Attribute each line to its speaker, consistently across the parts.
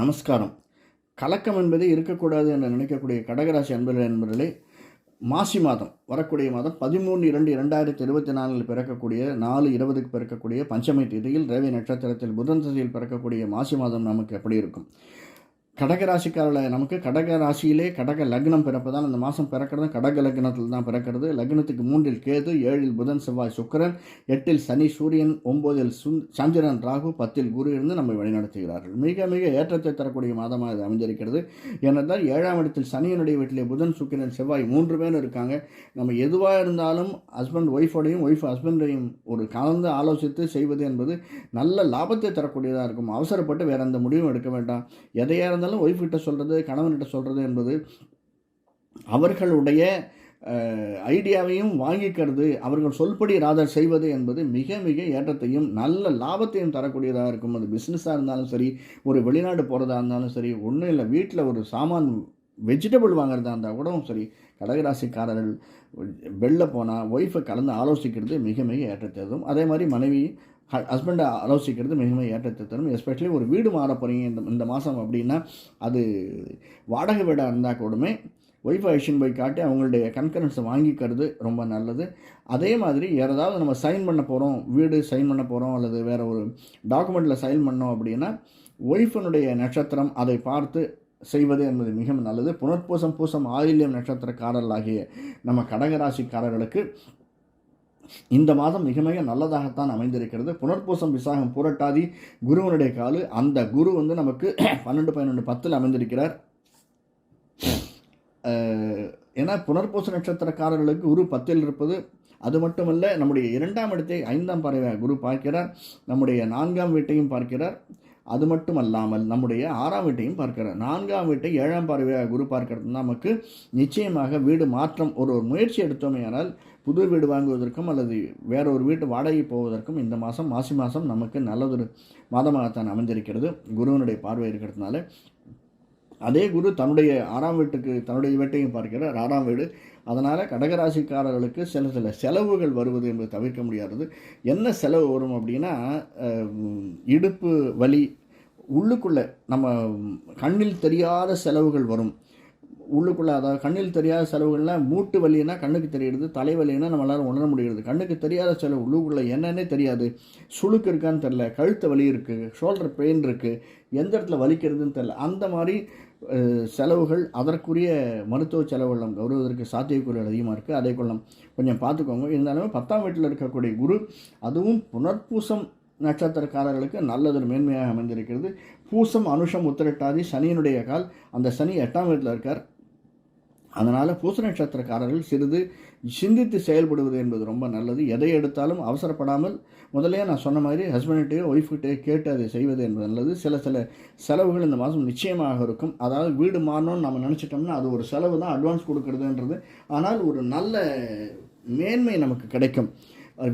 Speaker 1: நமஸ்காரம். கலக்கம் என்பது இருக்கக்கூடாது என்று நினைக்கக்கூடிய கடகராசி அன்பர்கள் என்பவர்களே மாசி மாதம் வரக்கூடிய மாதம் பதிமூணு இரண்டு இரண்டாயிரத்தி இருபத்தி நாலில் பிறக்கக்கூடிய நாலு இருபதுக்கு பிறக்கக்கூடிய பஞ்சமை தேதியில் ரவி நட்சத்திரத்தில் புதன் திசையில் பிறக்கக்கூடிய மாசி மாதம் நமக்கு எப்படி இருக்கும்? கடகராசிக்காரில் நமக்கு கடக ராசியிலே கடக லக்னம் பிறப்பதால் அந்த மாதம் பிறக்கிறது கடக லக்னத்தில் தான் பிறக்கிறது. லக்னத்துக்கு மூன்றில் கேது ஏழில் புதன் செவ்வாய் சுக்கிரன் எட்டில் சனி சூரியன் ஒம்போதில் சுந் சந்திரன் ராகு பத்தில் குரு இருந்து நம்மை வழிநடத்துகிறார்கள். மிக மிக ஏற்றத்தை தரக்கூடிய மாதமாக இது அமைந்திருக்கிறது. ஏனென்றால் ஏழாம் இடத்தில் சனியனுடைய வீட்டிலே புதன் சுக்கிரன் செவ்வாய் மூன்று பேர் இருக்காங்க. நம்ம எதுவாக இருந்தாலும் ஹஸ்பண்ட் ஒய்ஃபோடையும் ஒய்ஃப் ஹஸ்பண்டையும் ஒரு கலந்து ஆலோசித்து செய்வது என்பது நல்ல லாபத்தை தரக்கூடியதாக இருக்கும். அவசரப்பட்டு வேற எந்த முடிவும் எடுக்க வேண்டாம். எதையாக இருந்தாலும் ஒய்ஃப் கிட்ட சொல்கிறது கணவன்கிட்ட சொல்கிறது என்பது அவர்களுடைய ஐடியாவையும் வாங்கிக்கிறது அவர்கள் சொல்படி ராதர் செய்வது என்பது மிக மிக ஏற்றத்தையும் நல்ல லாபத்தையும் தரக்கூடியதாக இருக்கும். அது பிஸ்னஸாக இருந்தாலும் சரி ஒரு வெளிநாடு போகிறதா இருந்தாலும் சரி ஒன்றும் இல்லை வீட்டில் ஒரு சாமான் வெஜிடபிள் வாங்குறதா இருந்தால் கூடவும் சரி கடகராசிக்காரர்கள் வெளில போனால் ஒய்ஃபை கலந்து ஆலோசிக்கிறது மிக மிக ஏற்றத்தை அதே மாதிரி மனைவி ஹஸ்பண்டை ஆலோசிக்கிறது மிகவும் மிக ஏற்றத்தை தரும். எஸ்பெஷலி ஒரு வீடு மாற போகிறீங்க இந்த இந்த மாதம் அப்படின்னா அது வாடகை வீடாக இருந்தால் கூடமே ஒய்ஃபை ஐஷன் போய் காட்டி அவங்களுடைய கன்கரன்ஸை வாங்கிக்கிறது ரொம்ப நல்லது. அதே மாதிரி ஏதாவது நம்ம சைன் பண்ண போகிறோம் வீடு சைன் பண்ண போகிறோம் அல்லது வேறு ஒரு டாக்குமெண்ட்டில் சைன் பண்ணோம் அப்படின்னா ஒய்ஃபனுடைய நட்சத்திரம் அதை பார்த்து செய்வது என்பது மிகவும் நல்லது. புனர்பூசம் பூசம் ஆயில்யம் நட்சத்திரக்காரர்களாகிய நம்ம கடகராசிக்காரர்களுக்கு இந்த மாதம் மிக மிக நல்லதாகத்தான் அமைந்திருக்கிறது. புனர்பூசம் விசாகம் புரட்டாதி குருவனுடைய காலு. அந்த குரு வந்து நமக்கு பன்னெண்டு பன்னெண்டு பத்தில் அமைந்திருக்கிறார். ஏன்னா புனர்பூச நட்சத்திரக்காரர்களுக்கு குரு பத்தில் இருப்பது அது மட்டுமல்ல நம்முடைய இரண்டாம் இடத்தை ஐந்தாம் பறவை குரு பார்க்கிறார். நம்முடைய நான்காம் வீட்டையும் பார்க்கிறார். அது மட்டும் அல்லாமல் நம்முடைய ஆறாம் வீட்டையும் பார்க்கிறார். நான்காம் வீட்டை ஏழாம் பார்வையாக குரு பார்க்கிறது. நமக்கு நிச்சயமாக வீடு மாற்றம் ஒரு ஒரு முயற்சி எடுத்தோமேயானால் புது வீடு வாங்குவதற்கும் அல்லது வேற ஒரு வீட்டு வாடகை போவதற்கும் இந்த மாதம் மாசி மாதம் நமக்கு நல்லதொரு மாதமாகத்தான் அமைந்திருக்கிறது. குருவனுடைய பார்வை இருக்கிறதுனால அதே குரு தன்னுடைய ஆறாம் வீட்டுக்கு தன்னுடைய வீட்டையும் பார்க்கிறார். ஆறாம் வீடு. அதனால் கடகராசிக்காரர்களுக்கு சில சில செலவுகள் வருவது என்பது தவிர்க்க முடியாதது. என்ன செலவு வரும் அப்படின்னா இடுப்பு வலி உள்ளுக்குள்ளே நம்ம கண்ணில் தெரியாத செலவுகள் வரும். உள்ளுக்குள்ளே அதாவது கண்ணில் தெரியாத செலவுகள்லாம் மூட்டு வலினா கண்ணுக்கு தெரியுது தலைவலின்னா நம்மளால் உணர முடிகிறது. கண்ணுக்கு தெரியாத செலவு உள்ளுக்குள்ளே என்னன்னே தெரியாது. சுளுக்கு இருக்கான்னு தெரில கழுத்து வலி இருக்குது ஷோல்டர் பெயின் இருக்குது எந்த இடத்துல வலிக்கிறதுன்னு தெரில அந்த மாதிரி செலவுகள் அதற்குரிய மருத்துவ செலவெல்லாம் நம்ம கௌரவதற்கு சாத்தியக்கூறுகள் அதிகமாக இருக்குது அதை கொள்ளம் கொஞ்சம் பார்த்துக்கோங்க. இருந்தாலும் பத்தாம் வீட்டில் இருக்கக்கூடிய குரு அதுவும் புனர்பூசம் நட்சத்திரக்காரர்களுக்கு நல்லதொரு மேன்மையாக அமைந்திருக்கிறது. பூசம் அனுஷம் உத்திரட்டாதி சனியினுடைய கால் அந்த சனி எட்டாம் வீட்டில் இருக்கார். அதனால் பூச நட்சத்திரக்காரர்கள் சிறிது சிந்தித்து செயல்படுவது என்பது ரொம்ப நல்லது. எதை எடுத்தாலும் அவசரப்படாமல் முதலே நான் சொன்ன மாதிரி ஹஸ்பண்ட்டையோ ஒய்ஃப்கிட்டயோ கேட்டு அதை செய்வது என்பது நல்லது. சில சில செலவுகள் இந்த மாதம் நிச்சயமாக இருக்கும். அதாவது வீடு மாறணும்னு நம்ம நினச்சிட்டோம்னா அது ஒரு செலவு தான் அட்வான்ஸ் கொடுக்கறதுன்றது. ஆனால் ஒரு நல்ல மேன்மை நமக்கு கிடைக்கும்.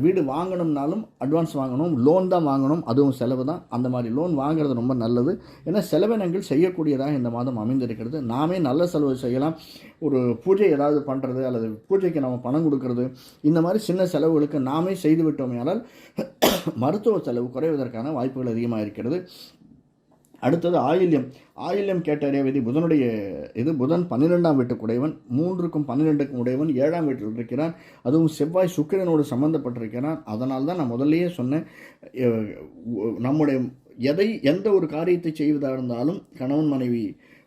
Speaker 1: வீடு வாங்கணும்னாலும் அட்வான்ஸ் வாங்கணும் லோன் தான் வாங்கணும் அதுவும் செலவு தான். அந்த மாதிரி லோன் வாங்குறது ரொம்ப நல்லது. ஏன்னா செலவினங்கள் செய்யக்கூடியதாக இந்த மாதம் அமைந்திருக்கிறது. நாமே நல்ல செலவு செய்யலாம். ஒரு பூஜை ஏதாவது பண்ணுறது அல்லது பூஜைக்கு நம்ம பணம் கொடுக்கறது இந்த மாதிரி சின்ன செலவுகளுக்கு நாமே செய்து விட்டோமேயானால் மருத்துவ செலவு குறைவதற்கான வாய்ப்புகள் அதிகமாக இருக்கிறது. அடுத்தது ஆயில்யம். ஆயில்யம் கேட்டறிய விதி புதனுடைய இது புதன் பன்னிரெண்டாம் வீட்டுக்குடையவன் மூன்றுக்கும் பன்னிரெண்டுக்கும் உடையவன் ஏழாம் வீட்டில் இருக்கிறான். அதுவும் செவ்வாய் சுக்கிரனோடு சம்பந்தப்பட்டிருக்கிறான். அதனால் தான் நான் முதல்லையே சொன்னேன் நம்முடைய எதை எந்த ஒரு காரியத்தை செய்வதாக இருந்தாலும் கணவன் மனைவி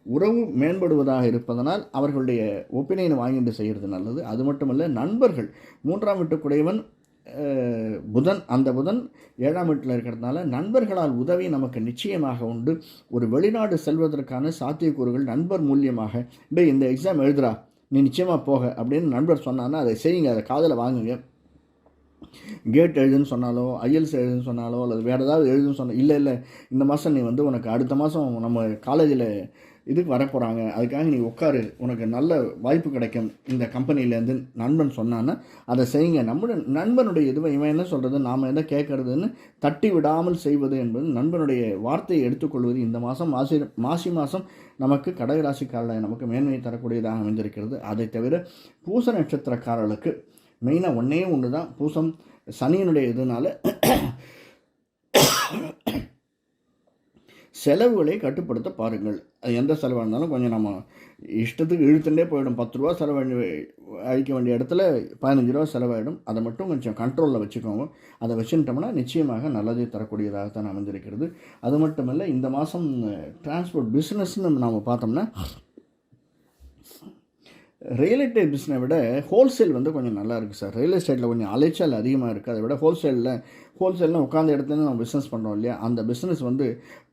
Speaker 1: உறவு மேம்படுவதாக இருப்பதனால் அவர்களுடைய ஒப்பீனியனை வாங்கிட்டு செய்கிறது நல்லது. அது மட்டுமல்ல நண்பர்கள் மூன்றாம் வீட்டுக்குடையவன் புதன் அந்த புதன் ஏழாம் வீட்டில் இருக்கிறதுனால நண்பர்களால் உதவி நமக்கு நிச்சயமாக உண்டு. ஒரு வெளிநாடு செல்வதற்கான சாத்தியக்கூறுகள் நண்பர் மூலியமாக. டேய் இந்த எக்ஸாம் எழுதுறா நீ நிச்சயமாக போக அப்படின்னு நண்பர் சொன்னான்னா அதை செய்யுங்க அதை காதில் வாங்குங்க. கேட் எழுதுன்னு சொன்னாலோ ஐஎல்ஸ் எழுதுன்னு சொன்னாலோ அல்லது வேறு ஏதாவது எழுதுன்னு சொன்ன இல்லை இல்லை இந்த மாதம் நீ வந்து உனக்கு அடுத்த மாதம் நம்ம காலேஜில் இதுக்கு வரப்போகிறாங்க அதுக்காக நீ உட்காரு. உனக்கு நல்ல வாய்ப்பு கிடைக்கும். இந்த கம்பெனிலேருந்து நண்பன் சொன்னான்னா அதை செய்யுங்க. நம்முடைய நண்பனுடைய இதுவை இவன் என்ன சொல்கிறது நாம் எதை கேட்கறதுன்னு தட்டி விடாமல் செய்வது என்பது நண்பனுடைய வார்த்தையை எடுத்துக்கொள்வது இந்த மாதம் மாசி மாசி மாதம் நமக்கு கடகராசிக்காரர்கள் நமக்கு மேன்மையை தரக்கூடியதாக அமைந்திருக்கிறது. அதை தவிர பூச நட்சத்திரக்காரர்களுக்கு மெயினாக ஒன்றே ஒன்று தான் பூசம் சனியினுடைய இதனால் செலவுகளை கட்டுப்படுத்த பாருங்கள். அது எந்த செலவாக இருந்தாலும் கொஞ்சம் நம்ம இஷ்டத்துக்கு இழுத்துட்டே போயிடும். பத்து ரூபா செலவு அழிக்க வேண்டிய இடத்துல பதினஞ்சு ரூபா செலவாயிடும். அதை மட்டும் கொஞ்சம் கண்ட்ரோலில் வச்சுக்கோங்க. அதை வச்சுட்டோம்னா நிச்சயமாக நல்லதே தரக்கூடியதாகத்தான் அமைஞ்சிருக்கிறது அது மட்டுமல்ல இந்த மாதம் டிரான்ஸ்போர்ட் பிஸ்னஸ்னு நாம் பார்த்தோம்னா ரியல் எஸ்டேட் பிஸ்னை விட ஹோல்சேல் வந்து கொஞ்சம் நல்லா இருக்குது சார். ரியல் எஸ்டேட்டில் கொஞ்சம் அலைச்சல் அதிகமாக இருக்குது அதை விட ஹோல்சேலில் ஹோல்சேலில் உட்காந்த இடத்துல நம்ம பிஸ்னஸ் பண்ணுறோம் இல்லையா? அந்த பிஸ்னஸ் வந்து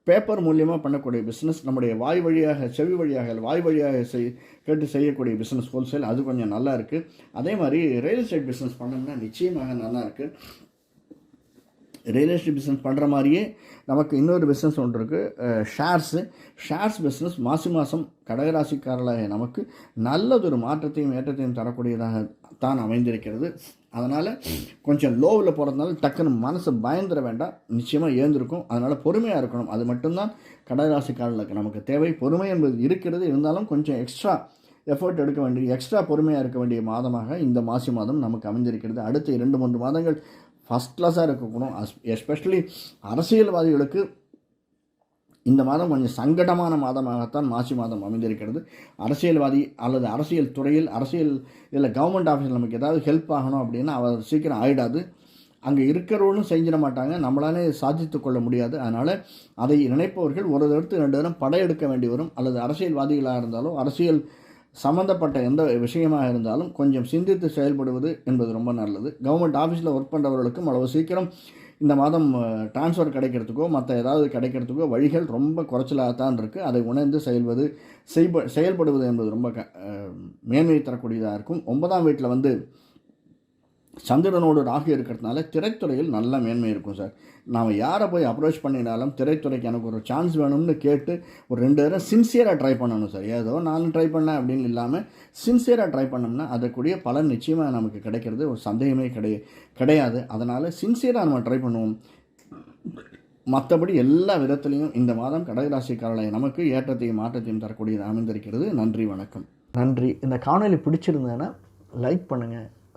Speaker 1: பேப்பர் மூலியமாக பண்ணக்கூடிய பிஸ்னஸ் நம்முடைய வாய் வழியாக செவி வழியாக இல்லை வாய் வழியாக செய் கேட்டு செய்யக்கூடிய பிஸ்னஸ் ஹோல்சேல் அது கொஞ்சம் நல்லா இருக்குது அதே மாதிரி ரியல் எஸ்டேட் பிஸ்னஸ் பண்ணோம்னா நிச்சயமாக நல்லா இருக்குது ரியல் எஸ்டேட் பிஸ்னஸ் பண்ணுற மாதிரியே நமக்கு இன்னொரு பிஸ்னஸ் ஒன்று இருக்குது ஷேர்ஸு ஷேர்ஸ் பிஸ்னஸ் மாசி மாதம் கடகராசிக்காரர்களாக நமக்கு நல்லதொரு மாற்றத்தையும் ஏற்றத்தையும் தரக்கூடியதாக தான் அமைந்திருக்கிறது. அதனால் கொஞ்சம் லோவில் போகிறதுனால டக்குன்னு மனசு பயந்துட வேண்டாம். நிச்சயமாக ஏந்திருக்கும் அதனால் பொறுமையாக இருக்கணும். அது மட்டும்தான் கடகராசிக்காரர்களுக்கு நமக்கு தேவை. பொறுமை என்பது இருக்கிறது. இருந்தாலும் கொஞ்சம் எக்ஸ்ட்ரா எஃபர்ட் எடுக்க வேண்டிய எக்ஸ்ட்ரா பொறுமையாக இருக்க வேண்டிய மாதமாக இந்த மாசி மாதம் நமக்கு அமைந்திருக்கிறது. அடுத்த இரண்டு மூன்று மாதங்கள் ஃபஸ்ட் கிளாஸாக இருக்கக்கூடும். எஸ்பெஷலி அரசியல்வாதிகளுக்கு இந்த மாதம் கொஞ்சம் சங்கடமான மாதமாகத்தான் மாசி மாதம் அமைந்திருக்கிறது. அரசியல்வாதி அல்லது அரசியல் துறையில் அரசியல் இல்லை கவர்மெண்ட் ஆஃபீஸில் நமக்கு ஏதாவது ஹெல்ப் ஆகணும் அப்படின்னா அவர் சீக்கிரம் ஆகிடாது அங்கே இருக்கிறவர்களும் செஞ்சிட மாட்டாங்க. நம்மளாலே சாதித்து கொள்ள முடியாது. அதனால் அதை நினைப்பவர்கள் ஒரு இடத்து ரெண்டு தரம் படையெடுக்க வேண்டி வரும். அல்லது அரசியல்வாதிகளாக இருந்தாலும் அரசியல் சம்மந்தப்பட்ட எந்த விஷயமாக இருந்தாலும் கொஞ்சம் சிந்தித்து செயல்படுவது என்பது ரொம்ப நல்லது. கவர்மெண்ட் ஆஃபீஸில் ஒர்க் பண்ணுறவர்களுக்கும் அவ்வளவு சீக்கிரம் இந்த மாதம் டிரான்ஸ்ஃபர் கிடைக்கிறதுக்கோ மற்ற ஏதாவது கிடைக்கிறதுக்கோ வழிகள் ரொம்ப குறைச்சலாகத்தான் இருக்குது அதை உணர்ந்து செயல்வது செய்ப செயல்படுவது என்பது ரொம்ப க மேன்மை தரக்கூடியதாக இருக்கும். ஒன்பதாம் வீட்டில் வந்து சந்திரனோடு ராகு இருக்கிறதுனால திரைத்துறையில் நல்ல மேன்மை இருக்கும் சார். நாம் யாரை போய் அப்ரோச் பண்ணினாலும் திரைத்துறைக்கு எனக்கு ஒரு சான்ஸ் வேணும்னு கேட்டு ஒரு ரெண்டு தடவை சின்சியராக ட்ரை பண்ணணும் சார். ஏதோ நானும் ட்ரை பண்ணேன் அப்படின்னு இல்லாமல் சின்சியராக ட்ரை பண்ணோம்னா அதற்குரிய பலன் நிச்சயமாக நமக்கு கிடைக்கிறது. ஒரு சந்தேகமே கிடை கிடையாது. அதனால் சின்சியராக நம்ம ட்ரை பண்ணுவோம். மற்றபடி எல்லா விதத்துலேயும் இந்த மாதம் கடகராசிக்காரர்களை நமக்கு ஏற்றத்தையும் மாற்றத்தையும் தரக்கூடியது அமைந்திருக்கிறது. நன்றி வணக்கம். நன்றி. இந்த காணொலி பிடிச்சிருந்தேன்னா லைக் பண்ணுங்கள்